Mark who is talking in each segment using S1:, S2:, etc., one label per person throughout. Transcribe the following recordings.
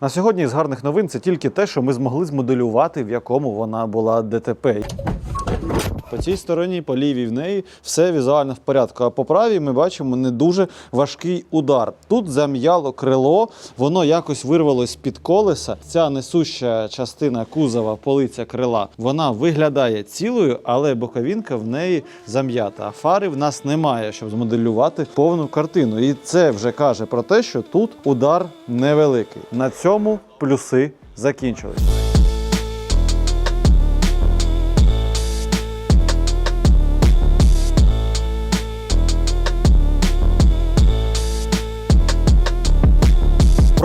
S1: На сьогодні з гарних новин це тільки те, що ми змогли змоделювати, в якому вона була ДТП. По цій стороні, по лівій в неї, все візуально в порядку. А по правій ми бачимо не дуже важкий удар. Тут зам'яло крило, воно якось вирвалось під колеса. Ця несуща частина кузова, полиця крила, вона виглядає цілою, але боковінка в неї зам'ята. А фари в нас немає, щоб змоделювати повну картину. І це вже каже про те, що тут удар невеликий. На цьому плюси закінчились.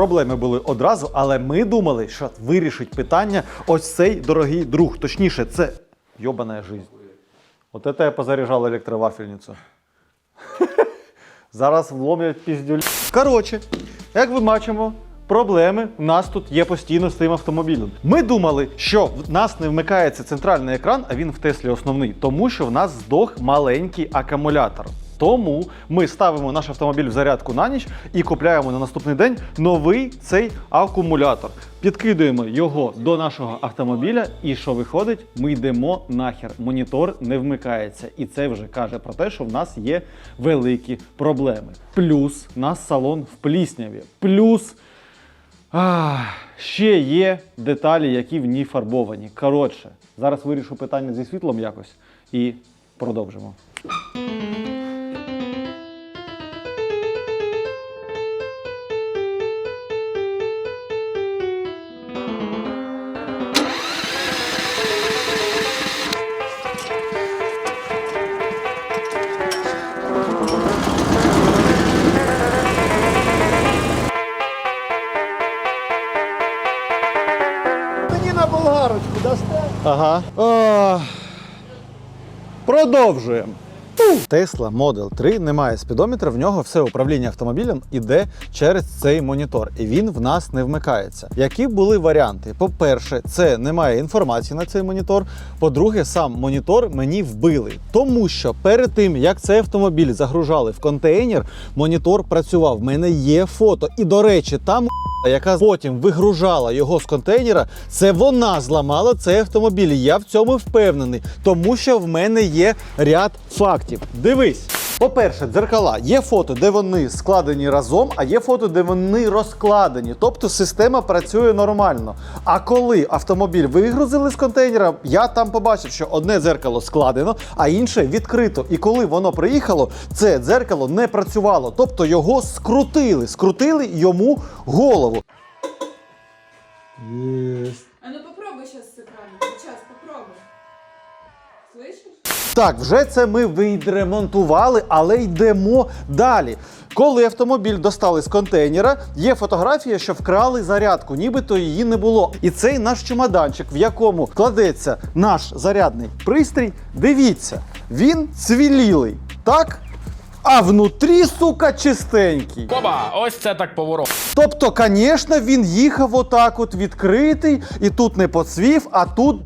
S1: Проблеми були одразу, але ми думали, що вирішить питання ось цей дорогий друг. Точніше, це йобана життя. От це я позаряджав електровафельницю. Зараз вломлять піздюль. Коротше, як ви бачимо, проблеми в нас тут є постійно з цим автомобілем. Ми думали, що в нас не вмикається центральний екран, а він в Теслі основний, тому що в нас здох маленький акумулятор. Тому ми ставимо наш автомобіль в зарядку на ніч і купляємо на наступний день новий цей акумулятор. Підкидуємо його до нашого автомобіля, і що виходить, ми йдемо нахер. Монітор не вмикається. І це вже каже про те, що в нас є великі проблеми. Плюс у нас салон в плісняві. Плюс а, ще є деталі, які в ній фарбовані. Коротше, зараз вирішу питання зі світлом якось і продовжимо. Ага. Продовжуємо. Tesla Model 3 немає спідометра, в нього все управління автомобілем іде через цей монітор, і він в нас не вмикається. Які були варіанти? По-перше, це немає інформації на цей монітор. По-друге, сам монітор мені вбили, тому що перед тим як цей автомобіль загружали в контейнер, монітор працював. В мене є фото. І до речі, там яка потім вигружала його з контейнера, це вона зламала цей автомобіль. Я в цьому впевнений, тому що в мене є ряд фактів. Дивись. По-перше, дзеркала є фото, де вони складені разом, а є фото, де вони розкладені. Тобто система працює нормально. А коли автомобіль вигрузили з контейнера, я там побачив, що одне дзеркало складено, а інше відкрито. І коли воно приїхало, це дзеркало не працювало. Тобто його скрутили, скрутили йому голову.
S2: А
S1: Так, вже це ми відремонтували, але йдемо далі. Коли автомобіль достали з контейнера, є фотографія, що вкрали зарядку, нібито її не було. І цей наш чемоданчик, в якому кладеться наш зарядний пристрій, дивіться, він цвілілий, так? А внутрі, сука, чистенький.
S3: Оба, ось це так поворот.
S1: Тобто, звісно, він їхав отак, от відкритий, і тут не поцвів, а тут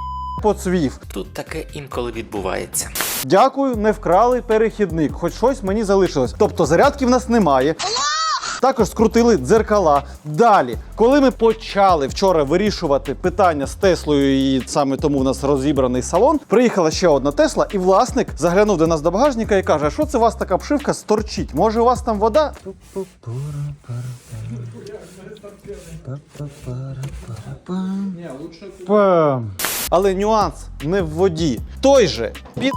S1: поцвів.
S4: Тут таке інколи відбувається.
S1: Дякую, не вкрали перехідник, хоч щось мені залишилось. Тобто зарядки в нас немає. Також скрутили дзеркала. Далі, коли ми почали вчора вирішувати питання з Теслою, і саме тому в нас розібраний салон, приїхала ще одна Тесла, і власник заглянув до нас до багажника і каже: а що це у вас така обшивка сторчить? Може, у вас там вода? Пам. Але нюанс не в воді. Той же під.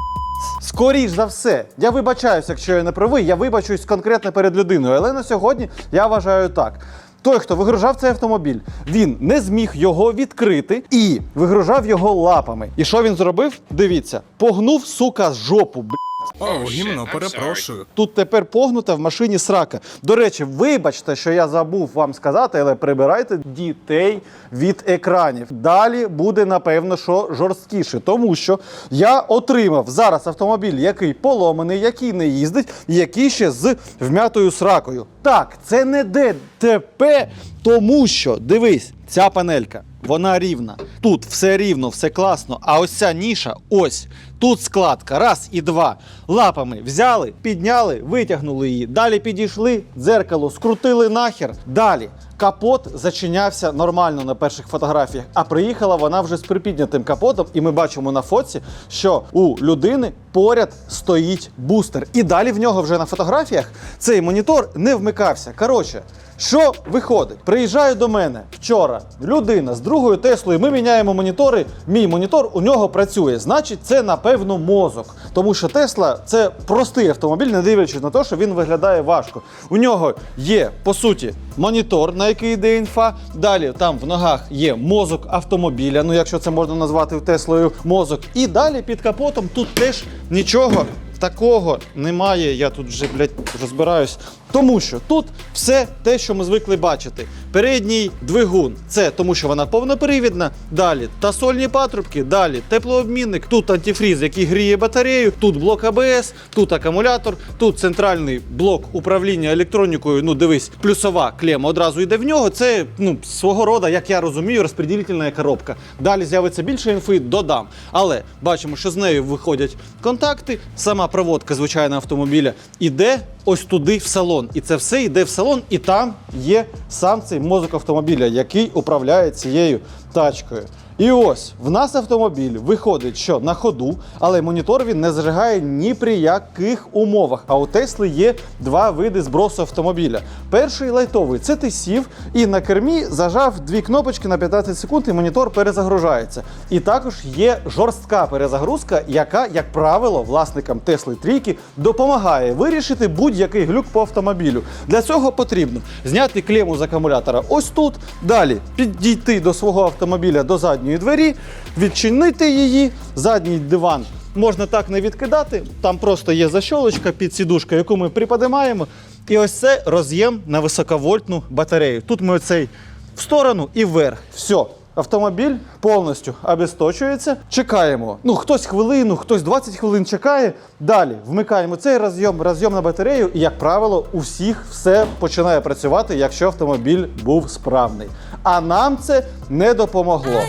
S1: Скоріш за все, я вибачаюся, якщо я не правий, я вибачусь конкретно перед людиною. Але на сьогодні я вважаю так. Той, хто вигружав цей автомобіль, він не зміг його відкрити і вигружав його лапами. І що він зробив? Дивіться, погнув сука жопу. Б**.
S5: О, гімно, перепрошую.
S1: Тут тепер погнута в машині срака. До речі, вибачте, що я забув вам сказати, але прибирайте дітей від екранів. Далі буде напевно, що жорсткіше, тому що я отримав зараз автомобіль, який поломаний, який не їздить, і який ще з вмятою сракою. Так, це не ДТП, тому що дивись, ця панелька. Вона рівна. Тут все рівно, все класно. А ось ця ніша, ось Тут складка, раз і два. Лапами взяли, підняли, витягнули її. Далі підійшли, дзеркало скрутили нахер. Далі. Капот зачинявся нормально на перших фотографіях, а приїхала вона вже з припіднятим капотом, і ми бачимо на фоці, що у людини поряд стоїть бустер. І далі в нього вже на фотографіях цей монітор не вмикався. Коротше, що виходить? Приїжджає до мене вчора людина з другою Теслою. Ми міняємо монітори. Мій монітор у нього працює. Значить, це напевно мозок. Тому що Тесла це простий автомобіль, не дивлячись на те, що він виглядає важко. У нього є по суті монітор, на який йде інфа. Далі там в ногах є мозок автомобіля. Ну, якщо це можна назвати Теслою мозок. І далі під капотом тут теж нічого такого немає. Я тут вже блядь, розбираюсь. Тому що тут все те, що ми звикли бачити. Передній двигун це тому, що вона повнопривідна. Далі тасольні патрубки, далі теплообмінник, тут антифріз, який гріє батарею, тут блок АБС, тут акумулятор, тут центральний блок управління електронікою. Ну, дивись, плюсова клема одразу йде в нього. Це ну свого роду, як я розумію, розподілительна коробка. Далі з'явиться більше інфи, додам. Але бачимо, що з нею виходять контакти. Сама проводка, звичайно, автомобіля іде ось туди в салон. І це все йде в салон, і там є сам цей мозок автомобіля, який управляє цією тачкою. І ось в нас автомобіль виходить, що на ходу, але монітор він не зажигає ні при яких умовах. А у Тесли є два види збросу автомобіля. Перший лайтовий це ти сів і на кермі зажав дві кнопочки на 15 секунд, і монітор перезагружається. І також є жорстка перезагрузка, яка, як правило, власникам Тесли трійки допомагає вирішити будь-який глюк по автомобілю. Для цього потрібно зняти клему з акумулятора ось тут. Далі підійти до свого автомобіля до задньої двері, відчинити її, задній диван. Можна так не відкидати, там просто є защолочка під сідушкою, яку ми приподимаємо. І ось це роз'єм на високовольтну батарею. Тут ми оцей в сторону і вверх. Все. Автомобіль повністю обесточується. Чекаємо. Ну, хтось хвилину, хтось 20 хвилин чекає. Далі вмикаємо цей розйом, розйом на батарею, і, як правило, у всіх все починає працювати, якщо автомобіль був справний. А нам це не допомогло.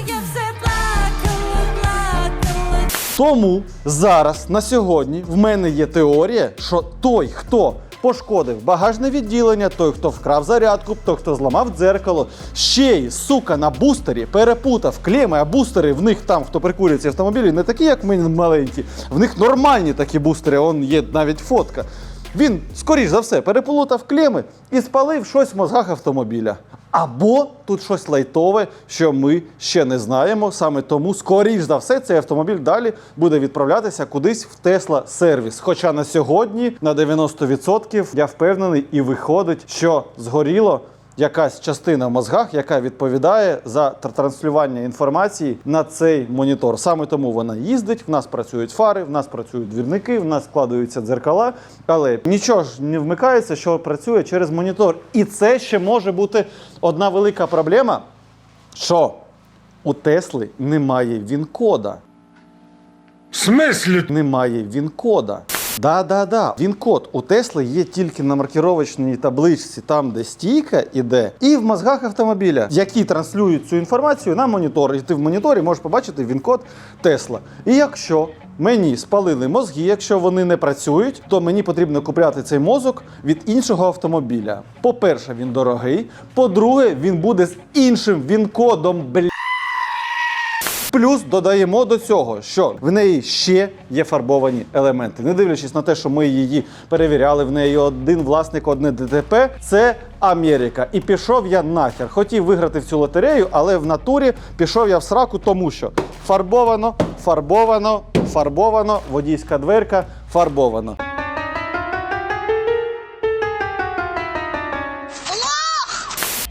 S1: Тому зараз на сьогодні в мене є теорія, що той, хто пошкодив багажне відділення, той, хто вкрав зарядку, той, хто зламав дзеркало, ще й сука на бустері перепутав клеми, а бустери в них там, хто прикурює ці автомобілі, не такі, як ми маленькі. В них нормальні такі бустери, он є навіть фотка. Він, скоріш за все, переплутав клеми і спалив щось в мозгах автомобіля. Або тут щось лайтове, що ми ще не знаємо. Саме тому, скоріш за все, цей автомобіль далі буде відправлятися кудись в Тесла сервіс. Хоча на сьогодні на 90% я впевнений і виходить, що згоріло якась частина в мозгах, яка відповідає за транслювання інформації на цей монітор. Саме тому вона їздить. В нас працюють фари, в нас працюють двірники, в нас складуються дзеркала, але нічого ж не вмикається, що працює через монітор. І це ще може бути одна велика проблема, що у Тесли немає він-кода.
S5: В смислі?
S1: Немає він-кода. Да, да, да. Він-код у Тесли є тільки на маркіровочній табличці, там, де стійка іде, і в мозгах автомобіля, які транслюють цю інформацію на монітор. І ти в моніторі можеш побачити він-код Тесла. І якщо мені спалили мозги, якщо вони не працюють, то мені потрібно купляти цей мозок від іншого автомобіля. По-перше, він дорогий. По-друге, він буде з іншим він-кодом. Бля. Плюс додаємо до цього, що в неї ще є фарбовані елементи. Не дивлячись на те, що ми її перевіряли, в неї один власник, одне ДТП. Це Америка. І пішов я нахер. Хотів виграти в цю лотерею, але в натурі пішов я в сраку, тому що фарбовано, фарбовано, фарбовано, водійська дверка, фарбовано.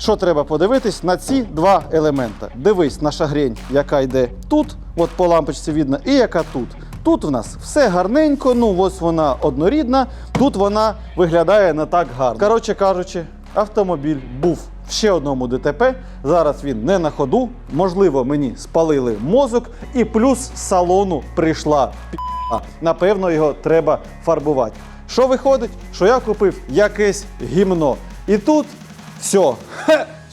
S1: Що треба подивитись на ці два елемента? Дивись на шагрень, яка йде тут, от по лампочці видно, і яка тут. Тут в нас все гарненько, ну ось вона однорідна, тут вона виглядає не так гарно. Коротше кажучи, автомобіль був в ще одному ДТП. Зараз він не на ходу. Можливо, мені спалили мозок, і плюс з салону прийшла пі***а. Напевно, його треба фарбувати. Що виходить? Що я купив якесь гімно. І тут все.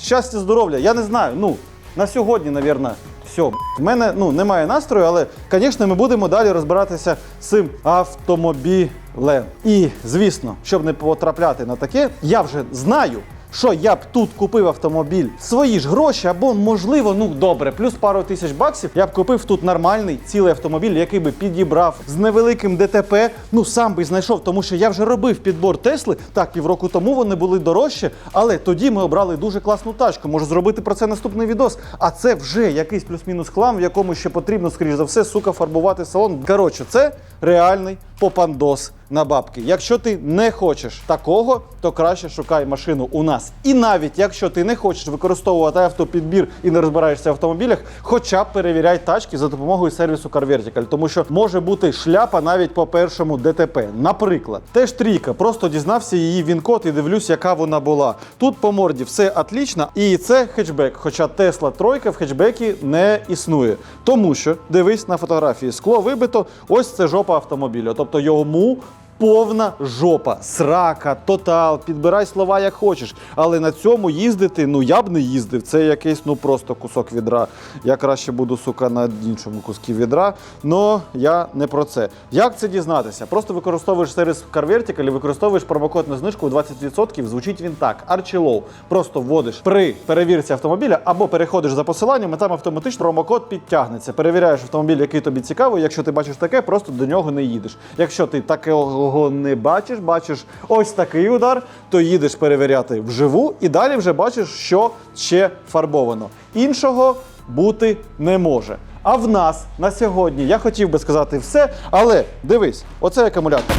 S1: Щастя, здоров'я. Я не знаю. Ну, на сьогодні, мабуть, все, в мене ну, немає настрою, але, звісно, ми будемо далі розбиратися з цим автомобілем. І, звісно, щоб не потрапляти на таке, я вже знаю. Що я б тут купив автомобіль свої ж гроші, або можливо, ну добре, плюс пару тисяч баксів. Я б купив тут нормальний цілий автомобіль, який би підібрав з невеликим ДТП. Ну сам би знайшов, тому що я вже робив підбор Тесли. Так, півроку тому вони були дорожчі, але тоді ми обрали дуже класну тачку. Можу зробити про це наступний відос. А це вже якийсь плюс-мінус хлам, в якому ще потрібно, скоріш за все, сука, фарбувати салон. Коротше, це реальний попандос на бабки. Якщо ти не хочеш такого, то краще шукай машину у нас. І навіть якщо ти не хочеш використовувати автопідбір і не розбираєшся в автомобілях, хоча б перевіряй тачки за допомогою сервісу Car Vertical, тому що може бути шляпа навіть по першому ДТП. Наприклад, теж трійка, просто дізнався її він-код і дивлюсь, яка вона була. Тут по морді все отлично, і це хетчбек. Хоча Тесла тройка в хетчбекі не існує. Тому що дивись на фотографії, скло вибито, ось це жопа автомобіля. Тобто йому повна жопа, срака, тотал, підбирай слова як хочеш. Але на цьому їздити, ну я б не їздив. Це якийсь ну просто кусок відра. Я краще буду, сука, на іншому куску відра. Но я не про це. Як це дізнатися? Просто використовуєш сервіс Car Vertical і використовуєш промокод на знижку у 20%. Звучить він так: Archie Просто вводиш при перевірці автомобіля або переходиш за посиланням, і там автоматично промокод підтягнеться. Перевіряєш автомобіль, який тобі цікавий. Якщо ти бачиш таке, просто до нього не їдеш. Якщо ти такого не бачиш, бачиш ось такий удар, то їдеш перевіряти вживу і далі вже бачиш, що ще фарбовано. Іншого бути не може. А в нас на сьогодні я хотів би сказати все, але дивись, оцей акумулятор.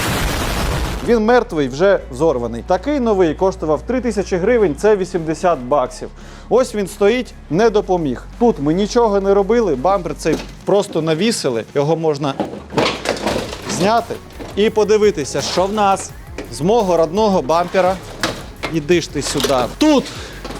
S1: Він мертвий, вже зорваний. Такий новий коштував 3 тисячі гривень, це 80 баксів. Ось він стоїть, не допоміг. Тут ми нічого не робили, бампер цей просто навісили, його можна зняти і подивитися, що в нас з мого родного бампера. Іди ж ти сюди. Тут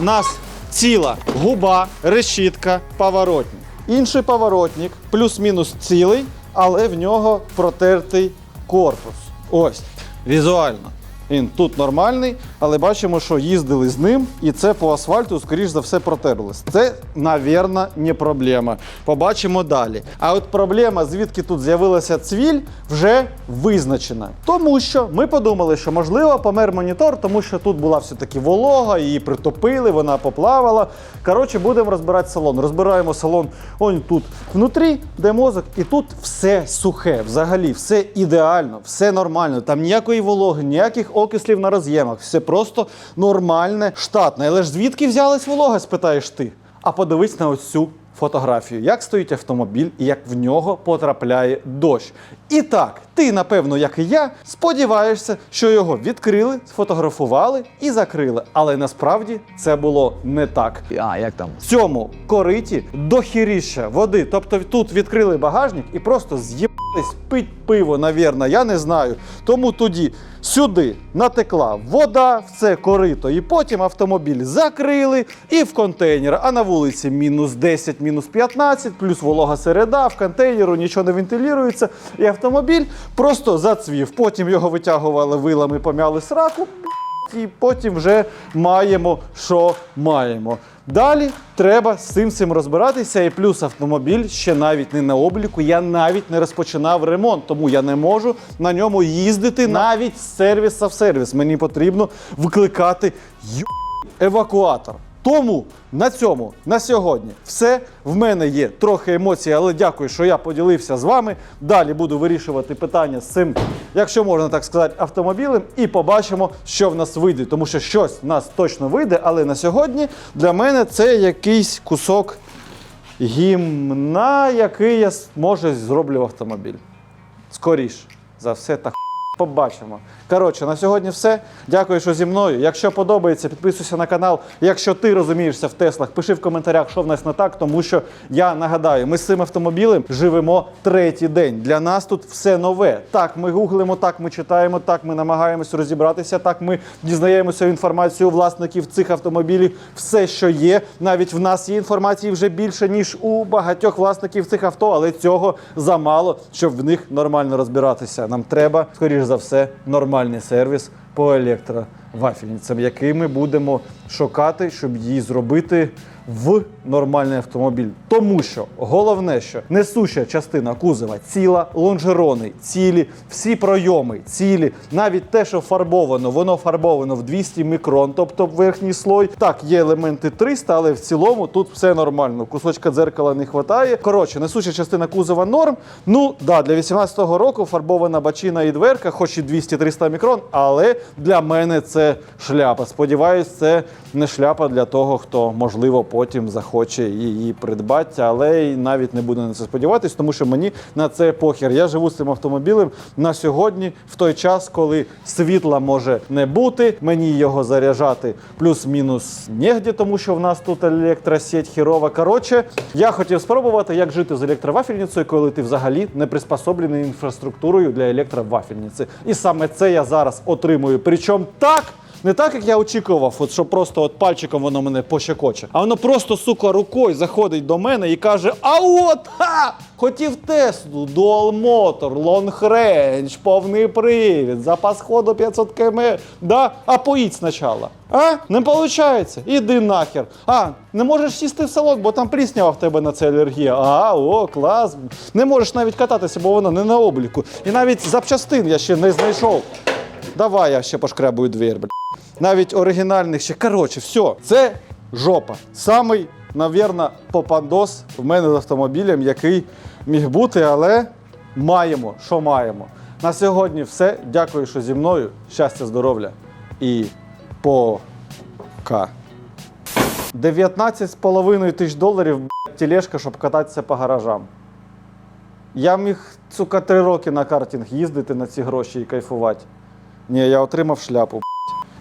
S1: в нас ціла губа, решітка, поворотник. Інший поворотник, плюс-мінус цілий, але в нього протертий корпус. Ось, візуально. Він тут нормальний, але бачимо, що їздили з ним, і це по асфальту, скоріш за все, протерлось. Це, навірно, не проблема. Побачимо далі. А от проблема, звідки тут з'явилася цвіль, вже визначена. Тому що ми подумали, що можливо помер монітор, тому що тут була все-таки волога, її притопили, вона поплавала. Коротше, будемо розбирати салон. Розбираємо салон он тут внутрі, де мозок, і тут все сухе, взагалі, все ідеально, все нормально. Там ніякої вологи, ніяких окислів на роз'ємах. Все просто нормальне, штатне. Але ж звідки взялась волога, спитаєш ти? А подивись на ось цю фотографію, як стоїть автомобіль і як в нього потрапляє дощ. І так, ти, напевно, як і я, сподіваєшся, що його відкрили, сфотографували і закрили. Але насправді це було не так.
S6: А, як там?
S1: В цьому кориті дохіріща води. Тобто тут відкрили багажник і просто з'їбались пить пиво, навірно, я не знаю. Тому тоді сюди натекла вода в це корито, і потім автомобіль закрили і в контейнер. А на вулиці мінус 10, мінус 15, плюс волога середа, в контейнеру нічого не вентилюється. І автомобіль просто зацвів. Потім його витягували вилами, помяли сраку і потім вже маємо, що маємо. Далі треба з цим всім розбиратися. І плюс автомобіль ще навіть не на обліку. Я навіть не розпочинав ремонт, тому я не можу на ньому їздити навіть з сервіса в сервіс. Мені потрібно викликати евакуатор. Тому на цьому на сьогодні все. В мене є трохи емоцій, але дякую, що я поділився з вами. Далі буду вирішувати питання з цим, якщо можна так сказати, автомобілем, і побачимо, що в нас вийде. Тому що щось в нас точно вийде, але на сьогодні для мене це якийсь кусок гімна, який я може зроблю в автомобіль. Скоріш за все так. Побачимо. Коротше, на сьогодні все. Дякую, що зі мною. Якщо подобається, підписуйся на канал. Якщо ти розумієшся в Теслах, пиши в коментарях, що в нас не так, тому що я нагадаю, ми з цим автомобілем живемо третій день. Для нас тут все нове. Так, ми гуглимо, так ми читаємо, так ми намагаємося розібратися, так ми дізнаємося інформацію власників цих автомобілів. Все, що є. Навіть в нас є інформації вже більше, ніж у багатьох власників цих авто, але цього замало, щоб в них нормально розбиратися. Нам треба, скоріш за все, нормальний сервіс по електровафельницям, який ми будемо шукати, щоб її зробити в нормальний автомобіль. Тому що головне, що несуща частина кузова ціла, лонжерони цілі, всі пройоми цілі, навіть те, що фарбовано, воно фарбовано в 200 мікрон, тобто верхній слой. Так, є елементи 300, але в цілому тут все нормально. Кусочка дзеркала не вистачає. Коротше, несуща частина кузова норм. Ну да, для 18-го року фарбована бачина і дверка, хоч і 200-300 мікрон, але для мене це шляпа. Сподіваюсь, це не шляпа для того, хто можливо потім захоче її придбати, але й навіть не буду на це сподіватись, тому що мені на це похер. Я живу з цим автомобілем на сьогодні, в той час, коли світла може не бути, мені його заряджати плюс-мінус негде, тому що в нас тут електросеть хірова. Коротше, я хотів спробувати, як жити з електровафельницею, коли ти взагалі не приспособлений інфраструктурою для електровафельниці. І саме це я зараз отримую. Причому так. Не так, як я очікував, от що просто от пальчиком воно мене пощекоче. А воно просто, сука, рукою заходить до мене і каже: А от ха! Хотів Теслу, Long Range, повний привід, запас ходу 500 км. Да? А поїдь спочатку. А? Не виходить? Іди нахер. А, не можеш сісти в салон, бо там пліснява в тебе на це алергія. А, о, клас. Не можеш навіть кататися, бо вона не на обліку. І навіть запчастин я ще не знайшов. Давай я ще пошкребую двір, бля. Навіть оригінальних ще. Коротше, все, це жопа. Самий, навірно, попандос в мене з автомобілем, який міг бути, але маємо, що маємо. На сьогодні все. Дякую, що зі мною. Щастя, здоров'я і пока. 19,5 тисяч доларів тележка, щоб кататися по гаражам. Я міг, сука, три роки на картинг їздити на ці гроші і кайфувати. Ні, я отримав шляпу.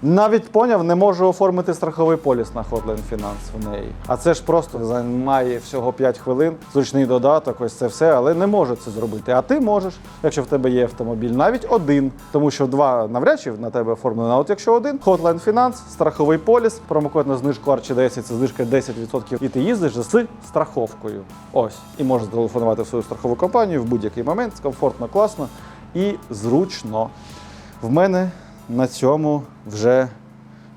S1: Навіть поняв, не можу оформити страховий поліс на Hotline Finance в неї. А це ж просто займає всього 5 хвилин, зручний додаток, ось це все, але не можу це зробити. А ти можеш, якщо в тебе є автомобіль, навіть один, тому що два навряд чи на тебе оформлено. А от якщо один, Hotline Finance, страховий поліс, промокод на знижку Archie 10, це знижка 10%, і ти їздиш з страховкою. Ось, і можеш зателефонувати в свою страхову компанію в будь-який момент, комфортно, класно і зручно. В мене на цьому вже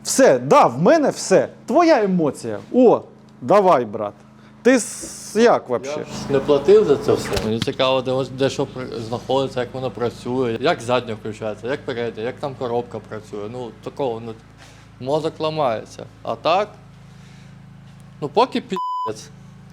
S1: все. Да, в мене все. Твоя емоція. О, давай, брат. Ти с- як взагалі?
S7: Не платив за це все. Мені цікаво, де, ось- де що при- знаходиться, як воно працює, як задня включається, як передня, як там коробка працює. Ну, такого, ну, мозок ламається. А так, ну поки пі***ць,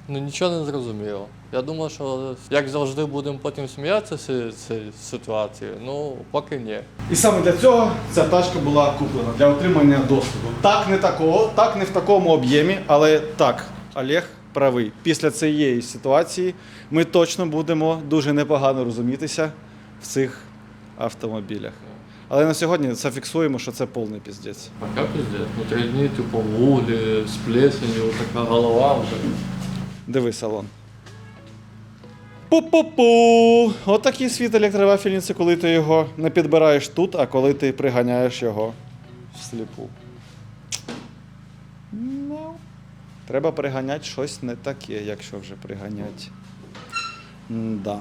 S7: ну нічого не зрозуміло. Я думав, що як завжди будемо потім сміятися з цієї ситуації, ну поки ні.
S1: І саме для цього ця тачка була куплена для отримання досвіду. Так, не такого, так не в такому об'ємі, але так, Олег правий. Після цієї ситуації ми точно будемо дуже непогано розумітися в цих автомобілях. Але на сьогодні зафіксуємо, що це повний піздець.
S7: А як пиздець? Ну три дні, типу, вуглі, з плесенью, така голова вже.
S1: Диви салон. Пу-пу-пу! Отакий світ електровафельниці, коли ти його не підбираєш тут, а коли ти приганяєш його всліпу. Ну, Треба приганяти щось не таке, якщо вже приганяти. Да.